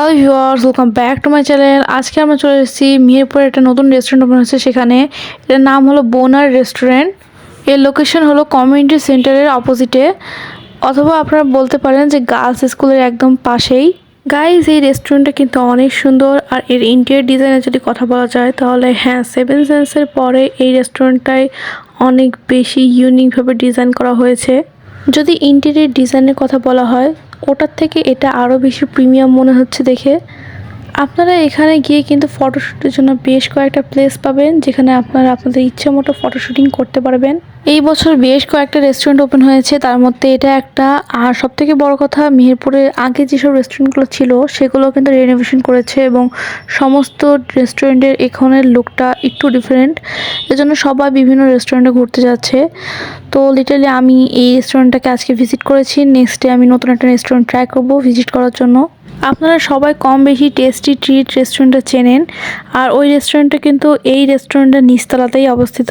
Hello viewers welcome back to my channel আজকে আমরা চলে এসেছি মিহিরপুরে একটা নতুন রেস্টুরেন্ট ওপেন হচ্ছে সেখানে। এটার নাম হলো বোনার রেস্টুরেন্টের লোকেশন হলো কমিউনিটি সেন্টারের অপোজিটে অথবা আপনারা বলতে পারেন যে গার্লস স্কুলের একদম পাশেই। গাইজ এই রেস্টুরেন্টটা কিন্তু অনেক সুন্দর। আর এর ইন্টেরিয়ার ডিজাইনের যদি কথা বলা যায়, তাহলে হ্যাঁ সেভেন সেন্সের পরে এই রেস্টুরেন্টটাই অনেক বেশি ইউনিকভাবে ডিজাইন করা হয়েছে। যদি ইন্টেরিয়ার ডিজাইনের কথা বলা হয়, ওটার থেকে এটা আরও বেশি প্রিমিয়াম মনে হচ্ছে দেখে। আপনারা এখানে গিয়ে কিন্তু ফটোশ্যুটের জন্য বেশ কয়েকটা প্লেস পাবেন, যেখানে আপনারা আপনাদের ইচ্ছে মতো ফটোশ্যুটিং করতে পারবেন। এই বছর বেশ কয়েকটা রেস্টুরেন্ট ওপেন হয়েছে। তার মধ্যে এটা একটা। আর সবথেকে বড় কথা মেহেরপুরে আগে যেসব রেস্টুরেন্টগুলো ছিল, সেগুলো কিন্তু রেনোভেশন করেছে এবং সমস্ত রেস্টুরেন্টের এখানের লুকটা একটু ডিফারেন্ট এজন্য সবাই বিভিন্ন রেস্টুরেন্টে ঘুরতে যাচ্ছে। তো লিটারালি আমি এই রেস্টুরেন্টটাকে আজকে ভিজিট করেছি। নেক্সট ডে আমি নতুন একটা রেস্টুরেন্ট ট্রাই করব ভিজিট করার জন্য। আপনারা সবাই কম বেশি টেস্টি ট্রিট রেস্টুরেন্টটা চেনেন। আর ওই রেস্টুরেন্টটা কিন্তু এই রেস্টুরেন্টের নিচতলাতেই অবস্থিত।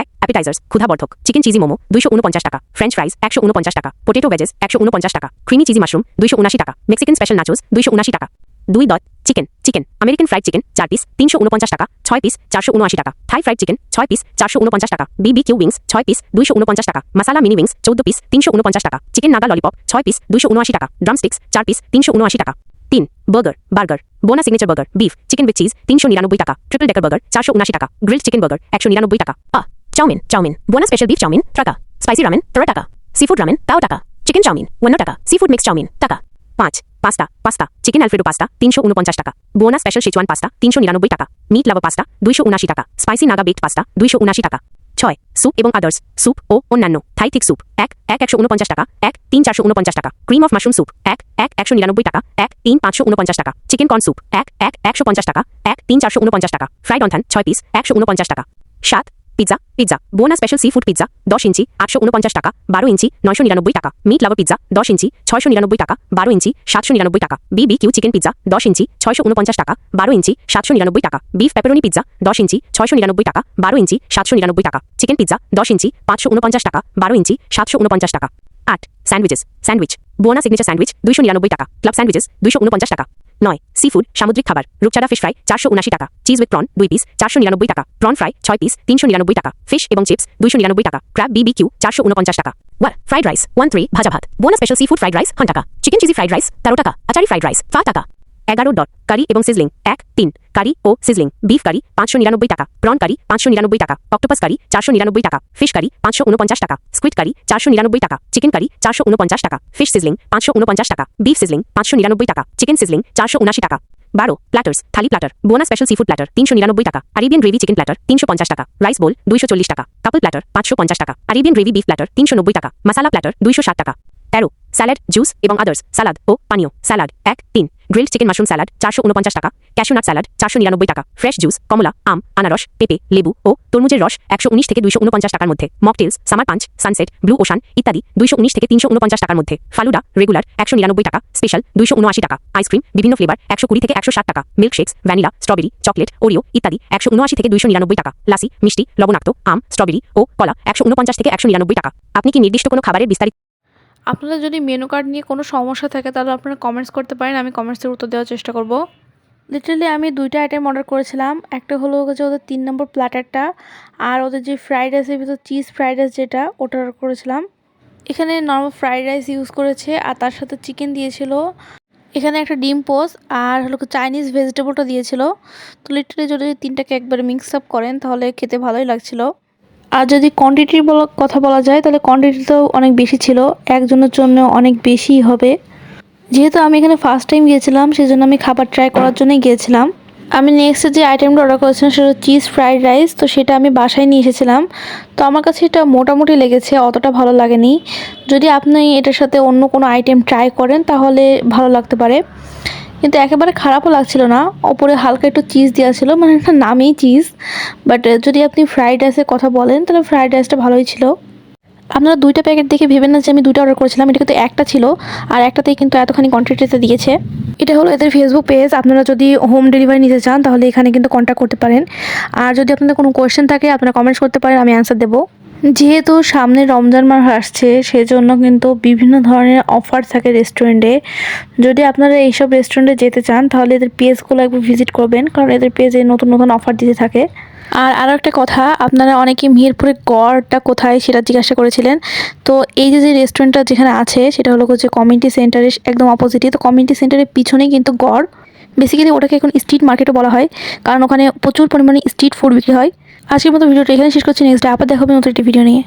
এক অ্যাপিটাইজার্স ক্ষুধাবর্ধক চিকেন চিজি মোমো, দুইশো উনপঞ্চাশ টাকা ফ্রেঞ্চ ফ্রাইজ একশো উনপঞ্চাশ টাকা পোটেটো ভেজেস একশো উনপঞ্চাশ টাকা ক্রিমি চিজি মাশরুম দুইশো উনাশি টাকা মেক্সিকান স্পেশাল নাচোস দুইশো উনাশি টাকা। দুই দত chicken chicken American fried chicken চার পিস তিনশো উনপঞ্চাশ টাকা, ছয় পিস চারশো উনআশি টাকা থাই ফ্রাইড চিকেন ছয় পিস চারশো উনপঞ্চাশ টাকা বিবি কিউ উইংস ছয় পিস দুইশো উনপঞ্চাশ টাকা মাসালা মিনি উইংস চৌদ্দ পিস তিনশো উনপঞ্চাশ টাকা চিকেন নাগা ললিপপ ছয় পিস দুইশো উনআশি টাকা ড্রামস্টিক্স চার পিস তিনশো উনআশি টাকা। তিন burger burger Bona signature burger beef chicken with cheese তিনশো নিরানব্বই টাকা ট্রিপল ডেকার বার্গার চারশো উনআশি টাকা গ্রিল্ড চিকেন বার্গার একশো নিরানব্বই টাকা। আ chow mein chow mein. Bona special beef chow mein, টাকা। স্পাইসি রামেন তেরো টাকা সিফুড রামেন তাও টাকা। চিকেন চাউমিন, অন্য টাকা। সিফুড মিক্স চাউমিন, টাকা। পাঁচ, pasta pasta. Chicken alfredo pasta, তিনশো উনপঞ্চাশ টাকা। বোনা স্পেশাল সিচুয়ান পাস্তা, তিনশো নিরানব্বই টাকা। মিট লাভা পাস্তা, দুইশো উনাশি টাকা। স্পাইসি নাগা বেকড পাস্তা, দুইশো উনাশি টাকা। ছয় স্যুপ এবং আদার্স স্যুপ ও অন্যান্য। থাই থিক স্যুপ এক এক একশো উনপঞ্চাশ টাকা, এক, তিন চারশো উনপঞ্চাশ টাকা। ক্রিম অফ মাশরুম স্যুপ এক এক একশো নিরানব্বই টাকা, এক, তিন পাঁচশো উনপঞ্চাশ টাকা। চিকেন কর্ন স্যুপ এক এক একশো পঞ্চাশ টাকা, এক, তিন চারশো উনপঞ্চাশ টাকা। ফ্রাইড অন্থান ছয় পিস একশো উনপঞ্চাশ টাকা। সাত pizza pizza Bona special sea food pizza দশ ইঞ্চি, আটশো উনপঞ্চাশ টাকা, বারো ইঞ্চি, নয়শো নিরানব্বই টাকা। মিট লাভার পিৎজা দশ ইঞ্চি, ছয়শো নিরানব্বই টাকা, বারো ইঞ্চি, সাতশো নিরানব্বই টাকা। বিবি কিউ চিকেন পিৎজা দশ ইঞ্চি, ছয়শো উনপঞ্চাশ টাকা, বারো ইঞ্চি, সাতশো নিরানব্বই টাকা। বিফ পেপারনি পিৎজা দশ ইঞ্চি, ছয়শো নিরানব্বই টাকা, বারো ইঞ্চি, সাতশো নিরানব্বই টাকা। চিকেন পিৎজা দশ ইঞ্চি, পাঁচশো উনপঞ্চাশ টাকা, বারো ইঞ্চি, সাতশো উনপঞ্চাশ টাকা। আট sandwiches sandwich Bona signature sandwich দুইশো নিরানব্বই টাকা। ক্লাব স্যান্ডউইচেস দুইশো উনপঞ্চাশ টাকা। নয় সি ফুড সামুদ্রিক খাবার রূপচাড়া ফিশ ফ্রাই চারশো উনাশি টাকা। চিজ উইথ প্রন দুই পিস চারশো নিরানব্বই টাকা। প্রন ফ্রাই ছয় পিস তিনশো নিরানব্বই টাকা। ফিশ এবং চিপস দুইশো নিরানব্বই টাকা। ক্র্যাব বিবি কিউ চারশো উনপঞ্চাশ টাকা। ওয়ার ফ্রাইড রাইস ওয়ান থ্রি ভাজা ভাত। Bona special sea food fried rice হান টাকা। চিকেন চিজি ফ্রাইড রাইস তেরো টাকা। আচারি ফ্রাইড রাইস ফা টাকা। এগারো ডট, কারি এবং সিজলিং, এক, তিন, কারি ও সিজলিং, বিফ কারি, পাঁচশো নিরানব্বই টাকা, প্রন কারি, পাঁচশো নিরানব্বই টাকা, অক্টোপাস কারি, চারশো নিরানব্বই টাকা, ফিশ কারি, পাঁচশো উনপঞ্চাশ টাকা, স্কুইড কারি, চারশো নিরানব্বই টাকা, চিকেন কারি, চারশো উনপঞ্চাশ টাকা, ফিশ সিজলিং, পাঁচশো উনপঞ্চাশ টাকা, বিফ সিজলিং, পাঁচশো নিরানব্বই টাকা, চিকেন সিজলিং, চারশো উনাশি টাকা। বারো platters thali platter Bona special seafood platter তিনশো নিরানব্বই টাকা আরেবিয়ান গ্রেভি চিকেন প্ল্যাটার তিনশো পঞ্চাশ টাকা রাইস বোল দুইশো চল্লিশ টাকা কাপল প্ল্যাটার পাঁচশো পঞ্চাশ টাকা আরেবিয়ান গ্রেভি বিফ প্ল্যাটার তিনশো নব্বই টাকা মশালা প্ল্যাটার দুইশো ষাট টাকা। তেরো স্যালাড জুস এবং আদার্স সালাদ ও পানীয় স্যালাড এক, তিন। গ্রিলড চিকেন মাশরুম স্যালাড চারশো উনপঞ্চাশ টাকা। ক্যাশোনাট স্যালাড চারশো নিরানব্বই টাকা। ফ্রেশ জুস কমলা, আম, আনারস, পেঁপে, লেবু ও তরমুজের রস একশো উনিশ থেকে দুইশো উনপঞ্চাশ টাকার মধ্যে। Mocktails summer punch sunset blue ocean ইত্যাদি দুইশো উনিশ থেকে তিনশো উনপঞ্চাশ টাকার মধ্যে। ফালুডা রেগুলার একশো নিরানব্বই টাকা। স্পেশাল দুইশো উনআশি টাকা। আইসক্রিম বিভিন্ন ফ্লেভার একশো কুড়ি থেকে একশো ষাট টাকা। Milkshakes vanilla strawberry chocolate Oreo ইত্যাদি একশো উনআশি থেকে দুইশো নিরানব্বই টাকা। লাসি মিষ্টি, লবণাক্ত, আম স্ট্রবেরি ও কলা একশো উনপঞ্চাশ থেকে একশো নিরানব্বই টাকা। আপনি কি নির্দিষ্ট কোনো খাবারের বিস্তারিত আপনাদের যদি মেনু কার্ড নিয়ে কোনো সমস্যা থাকে, তাহলে আপনারা কমেন্টস করতে পারেন, আমি কমেন্টসের উত্তর দেওয়ার চেষ্টা করব। লিটারালি আমি দুইটা আইটেম অর্ডার করেছিলাম, একটা হলো যে ওদের তিন নম্বর প্ল্যাটারটা আর ওদের যে ফ্রাইড রাইসের ভিতর চিজ ফ্রাইড রাইস যেটা, ওটা অর্ডার করেছিলাম। এখানে নর্মাল ফ্রাইড রাইস ইউজ করেছে, আর তার সাথে চিকেন দিয়েছিল। এখানে একটা ডিম পোস, আর হলো চাইনিজ ভেজিটেবলটা দিয়েছিল। তো লিটারালি যদি তিনটাকে একবারে মিক্স আপ করেন, তাহলে খেতে ভালোই লাগছিল। আর যদি কোয়ান্টিটির কথা বলা যায়, তাহলে কোয়ান্টিটি তো অনেক বেশি ছিল। একজনের জন্য অনেক বেশি হবে। যেহেতু আমি এখানে ফার্স্ট টাইম গিয়েছিলাম সেই জন্য আমি খাবার ট্রাই করার জন্যই গিয়েছিলাম। আমি নেক্সট যে আইটেমটা অর্ডার করেছিলাম, সেটা চিজ ফ্রাইড রাইস তো সেটা আমি বাসায় নিয়ে এসেছিলাম। তো আমার কাছে এটা মোটামুটি লেগেছে, অতটা ভালো লাগেনি। যদি আপনি এটার সাথে অন্য কোনো আইটেম ট্রাই করেন, তাহলে ভালো লাগতে পারে। কিন্তু একেবারে খারাপও লাগছিল না। ওপরে হালকা একটু চিজ দেওয়া ছিল মানে একটা নামেই চিজ বাট যদি আপনি ফ্রাইড রাইসের কথা বলেন, তাহলে ফ্রাইড রাইসটা ভালোই ছিল। আপনারা দুইটা প্যাকেট দেখে ভেবেন না যে আমি দুইটা অর্ডার করেছিলাম, এটা কিন্তু একটা ছিল, আর একটাতেই কিন্তু এতখানি কোয়ান্টিটিতে দিয়েছে। এটা হলো এদের ফেসবুক পেজ আপনারা যদি হোম ডেলিভারি নিতে চান, তাহলে এখানে কিন্তু কন্ট্যাক্ট করতে পারেন। আর যদি আপনাদের কোনো কোয়েশ্চেন থাকে, আপনারা কমেন্টস করতে পারেন, আমি অ্যান্সার দেবো। যেহেতু সামনে রমজান মাস আসছে, সেজন্য কিন্তু বিভিন্ন ধরনের অফার থাকে রেস্টুরেন্টে যদি আপনারা এইসব রেস্টুরেন্টে যেতে চান, তাহলে এদের পেজগুলো একবার ভিজিট করবেন, কারণ এদের পেজে নতুন নতুন অফার দিতে থাকে। আর আরও একটা কথা, আপনারা অনেকে মিরপুরে গড়টা কোথায় সেটা জিজ্ঞাসা করেছিলেন। তো এই যে যে রেস্টুরেন্টটা যেখানে আছে, সেটা হলো যে কমিউনিটি সেন্টারের একদম অপোজিটে তো কমিউনিটি সেন্টারের পিছনেই কিন্তু গড়। বেসিক্যালি ওটাকে এখন স্ট্রিট মার্কেটও বলা হয়, কারণ ওখানে প্রচুর পরিমাণে স্ট্রিট ফুড বিক্রি হয়। আজকের মতো ভিডিওটা এখানে শেষ করছি। নেক্সট আবার দেখাবে নতুন একটি ভিডিও নিয়ে।